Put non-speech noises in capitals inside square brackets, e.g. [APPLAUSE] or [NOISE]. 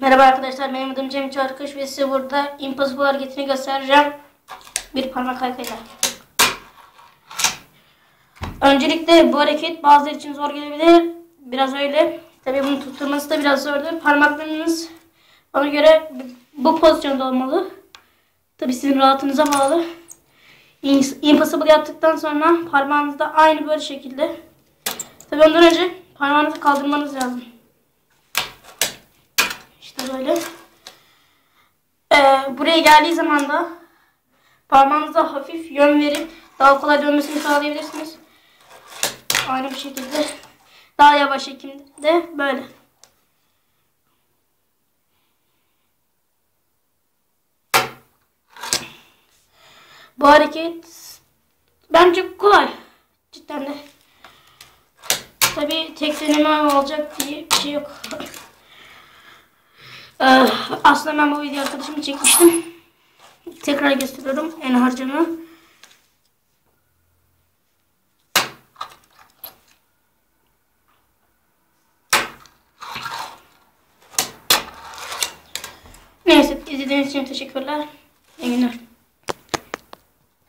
Merhaba arkadaşlar benim adım Cem Çarkış ve size burada impossible hareketini göstereceğim. Bir parmak hareketi. Öncelikle bu hareket bazıları için zor gelebilir. Biraz öyle. Tabii bunu tutturması da biraz zordur. Parmaklarınız ona göre bu pozisyonda olmalı. Tabii sizin rahatınıza bağlı. Impossible yaptıktan sonra parmağınız da aynı böyle şekilde. Tabii ondan önce parmağınızı kaldırmanız lazım. Böyle. Ee, buraya geldiği zaman da parmağınıza hafif yön verip daha kolay dönmesini sağlayabilirsiniz. Aynı bu şekilde. Daha yavaş şekilde böyle. Bu hareket bence kolay. Cidden de. Tabii tek deneme olacak diye bir şey yok. [LAUGHS] Ee, aslında ben bu videoyu arkadaşımı çekmiştim. Tekrar gösteriyorum en harcını. Neyse izlediğiniz için teşekkürler. İyi günler.